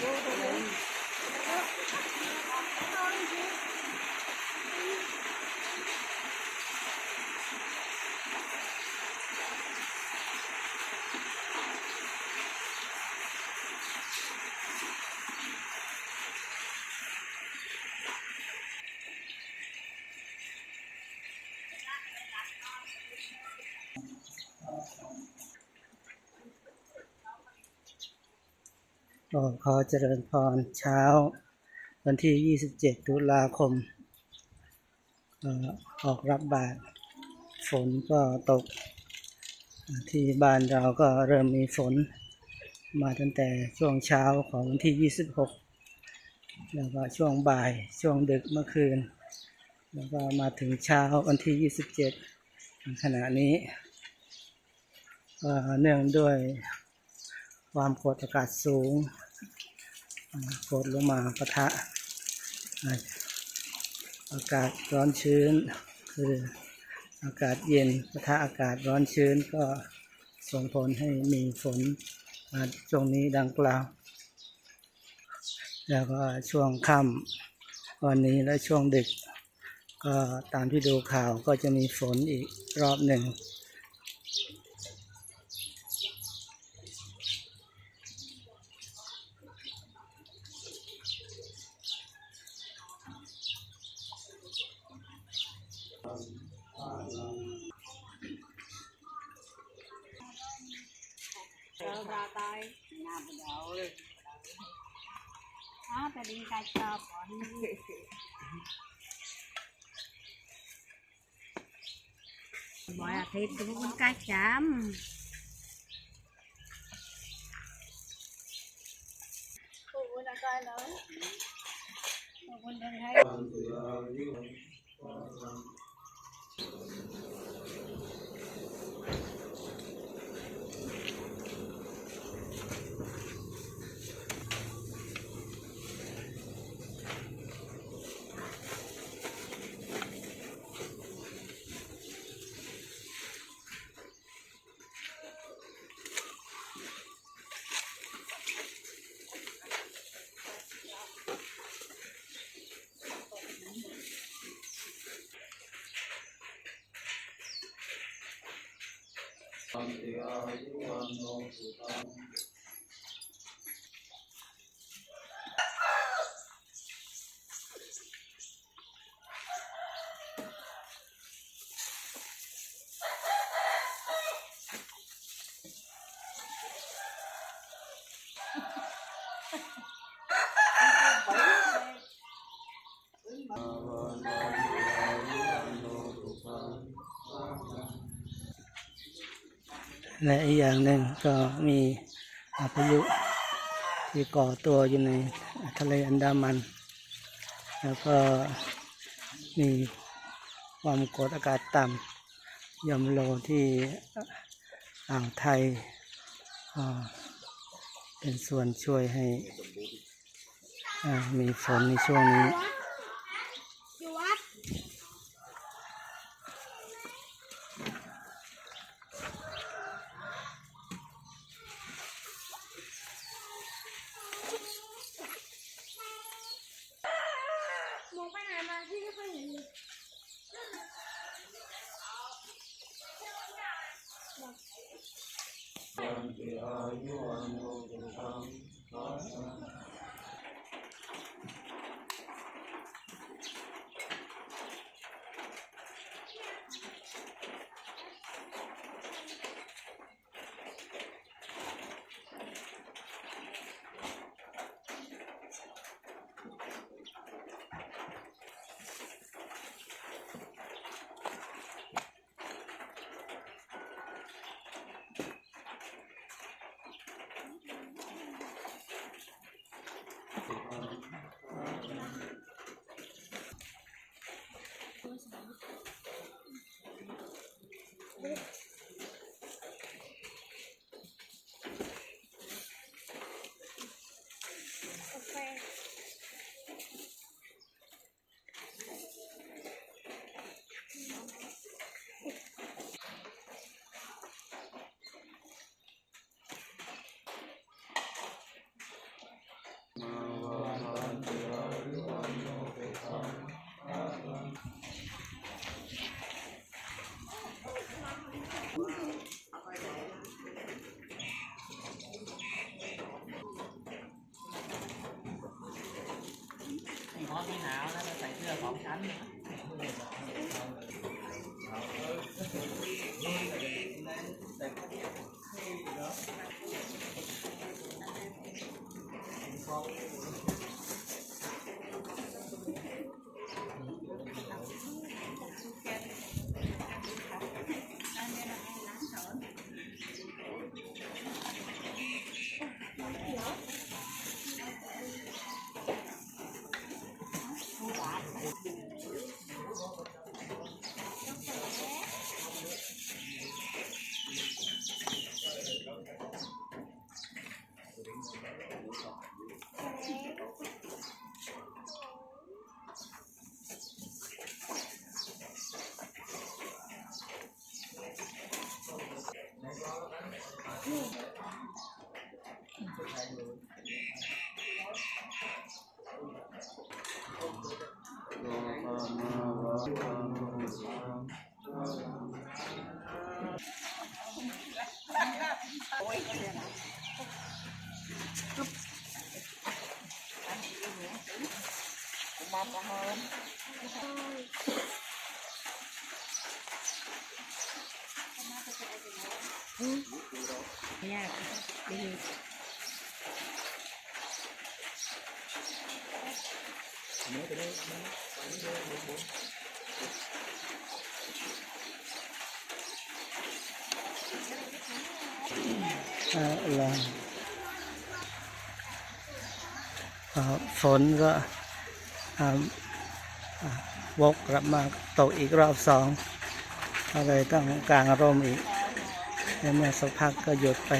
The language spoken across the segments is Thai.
Go, go, go. ก็ขอเจริญพรเช้า วันที่ 27 ตุลาคม ออกรับบาตรฝนก็ตก ที่บ้านเราก็เริ่มมีฝน มาตั้งแต่ช่วงเช้าของวันที่ 26 แล้วก็ช่วงบ่ายช่วงดึกเมื่อคืน แล้วก็มาถึงเช้าวันที่ 27 ขณะนี้เนื่องด้วย ความกดอากาศสูงกดลงมาปะทะ อากาศร้อนชื้น คืออากาศเย็นปะทะอากาศร้อนชื้นก็ส่งผลให้มีฝนช่วงนี้ดังกล่าว แล้วก็ช่วงค่ำวันนี้และช่วงดึก ก็ตามที่ดูข่าวก็จะมีฝนอีกรอบหนึ่ง đi ra cho bọn Mọi là thịt cũng con cá chấm 只要今晚多吃饭 และอีกอย่างหนึ่งก็มีพายุที่ก่อตัวอยู่ในทะเลอันดามัน แล้วก็มีความกดอากาศต่ำยอมโลที่อ่าวไทยเป็นส่วนช่วยให้มีฝนในช่วงนี้ Chú ác มองไปไหนมาพี่ก็ไม่เห็นเลย ก ที่หนาวนะใส่เสื้อสองชั้น เนี่ยดีอ่าแล้วอ่าฝนก็อ่าอ่า วกกลับมาตกอีกรอบสองก็เลยต้องกลางร่มอีกแล้วเมื่อสักพักก็หยุดไป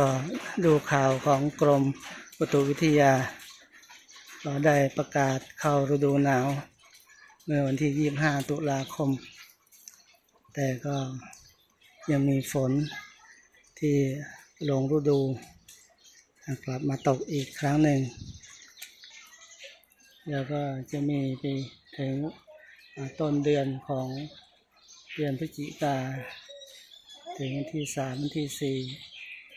ก็ดูข่าวของกรมอุตุวิทยาเราได้ประกาศเข้าฤดูหนาว เมื่อวันที่ 25 ตุลาคม แต่ก็ยังมีฝนที่ลงฤดูกลับมาตกอีกครั้งหนึ่ง แล้วก็จะมีไปถึงต้นเดือนของเดือนพฤศจิกา ถึงวันที่สามวันที่สี่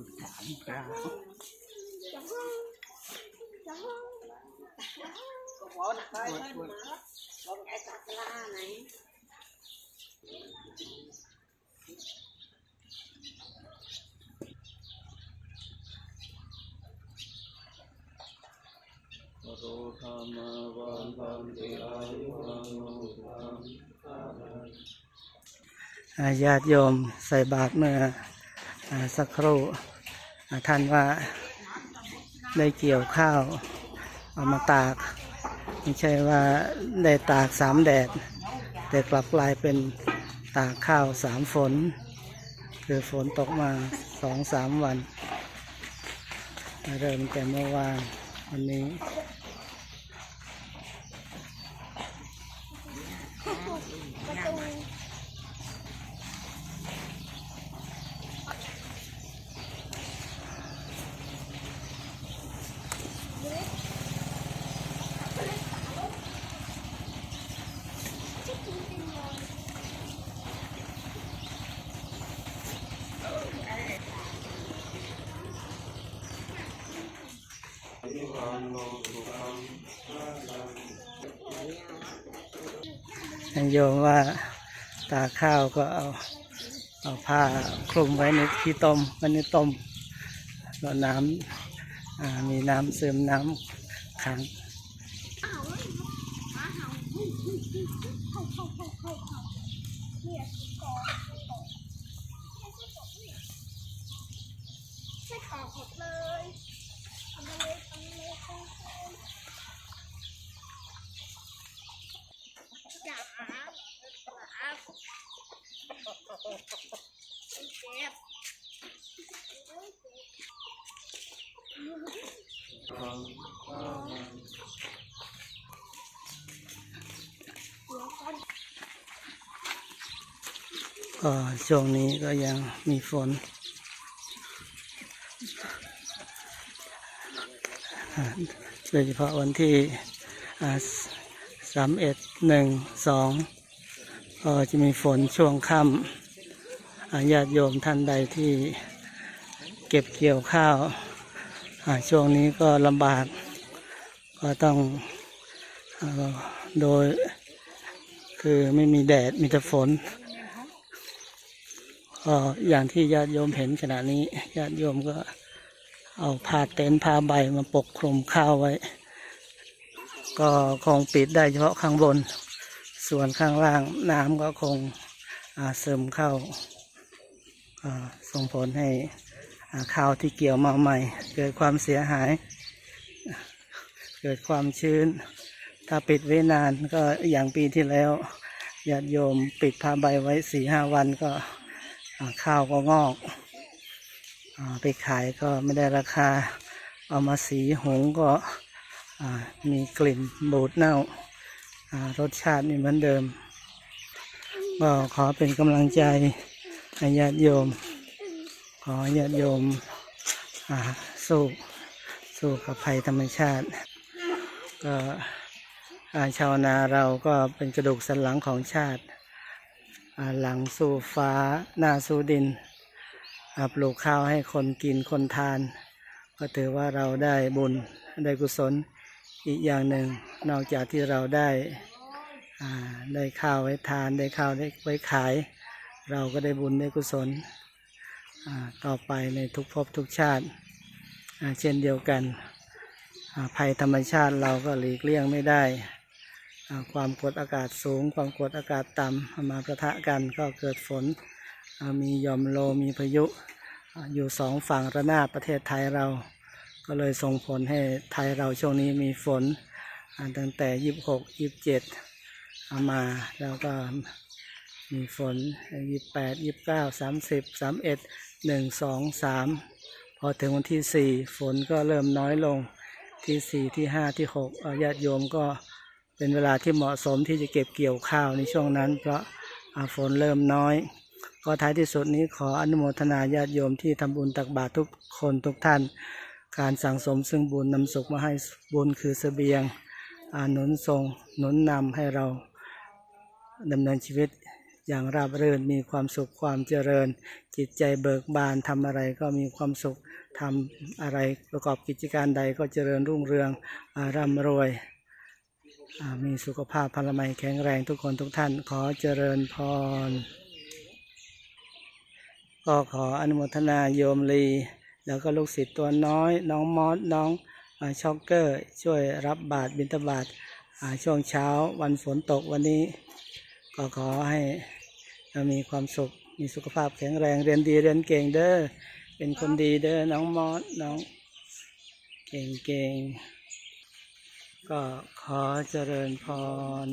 สามกราว ก็บอกนะใครให้มาลองไอ้ตาปลาไหน โรธรรมวันพันติอายุวันโนสุขัง อ่าญาติโยมใส่บาตรเมื่ออาสักครู่อ่า ท่านว่าได้เกี่ยวข้าวเอามาตากไม่ใช่ว่าได้ตากสามแดด แต่กลับกลายเป็นตากข้าวสามฝน คือฝนตกมาสองสามวัน เริ่มแต่เมื่อวานวันนี้ ท่านโยมว่าตาข้าวก็เอาเอาผ้าคลุมไว้ในที่ต้มไว้ในต้มแล้วน้ำมีน้ำซึมน้ำขังไม่ออกหมดเลยทำอะไรทำอะไรทำอะไรจ๋าเจ็บ ก็ช่วงนี้ก็ยังมีฝน โดยเฉพาะวันที่สามเอ็ดหนึ่งสองก็จะมีฝนช่วงค่ำญาติโยมท่านใดที่เก็บเกี่ยวข้าวช่วงนี้ก็ลำบาก ก็ต้องอโดยคือไม่มีแดดมีแต่ฝน ก็อย่างที่ญาติโยมเห็นขณะนี้ญาติโยมก็เอาผ้าเต็นท์ผ้าใบมาปกคลุมข้าวไว้ ก็คงปิดได้เฉพาะข้างบน ส่วนข้างล่างน้ำก็คงอ่าซึมเข้าส่งผลให้ข้าวที่เกี่ยวมาใหม่ เกิดความเสียหาย เกิดความชื้น ถ้าปิดไว้นานก็อย่างปีที่แล้วญาติโยมปิดผ้าใบไว้สี่ห้าวันก็ ข้าวก็งอกอไปขายก็ไม่ได้ราคา เอามาสีหงก็มีกลิ่นบูดเน่ารสชาติไม่เหมือนเดิม ก็ขอเป็นกำลังใจให้ญาติโยม ขอญาติโยมสู้สู้กับภัยธรรมชาติ ก็ชาวนาเราก็เป็นกระดูกสันหลังของชาติ หลังสู่ฟ้าหน้าสู่ดินปลูกข้าวให้คนกินคนทาน ก็ถือว่าเราได้บุญได้กุศลอีกอย่างหนึ่ง นอกจากที่เราได้ได้ข้าวไว้ทานได้ข้าวได้ไว้ขาย เราก็ได้บุญได้กุศลต่อไปในทุกภพทุกชาติ เช่นเดียวกันภัยธรรมชาติเราก็หลีกเลี่ยงไม่ได้ ความกดอากาศสูง ความกดอากาศต่ำมาประทะกันก็เกิดฝนมีหย่อมโลมีพายุอยู่สองฝั่งระนาบประเทศไทยเรา ก็เลยส่งผลให้ไทยเราช่วงนี้มีฝนตั้งแต่ยี่สิบหกยี่สิบเจ็ดมาแล้วก็มีฝนยี่สิบแปดยี่สิบเก้าสามสิบสามเอ็ดหนึ่งสองสามพอถึงวันที่สี่ฝนก็เริ่มน้อยลงที่สี่ที่ห้าที่หกอ่าญาติโยมก็ เป็นเวลาที่เหมาะสมที่จะเก็บเกี่ยวข้าวในช่วงนั้น เพราะฝนเริ่มน้อย ก็ท้ายที่สุดนี้ขออนุโมทนาญาติโยมที่ทำบุญตักบาตรทุกคนทุกท่าน การสั่งสมซึ่งบุญนำสุขมาให้บุญคือเสบียงอาหนุนทรงหนุนนำให้เราดำเนินชีวิตอย่างราบรื่นมีความสุขความเจริญ จิตใจเบิกบานทำอะไรก็มีความสุขทำอะไรประกอบกิจการใดก็เจริญรุ่งเรืองอร่ำรวย มีสุขภาพพลามัยแข็งแรงทุกคนทุกท่านขอเจริญพร ก็ขออนุโมทนาโยมลี แล้วก็ลูกศิษย์ตัวน้อย น้องมอสน้องช็อกเกอร์ ช่วยรับบาตรบิณฑบาตช่วงเช้าวันฝนตกวันนี้ ก็ขอให้มีความสุขมีสุขภาพแข็งแรงเรียนดีเรียนเก่งเด้อเป็นคนดีเด้อน้องมอสน้องเก่งเก่ง ก็ขอเจริญพร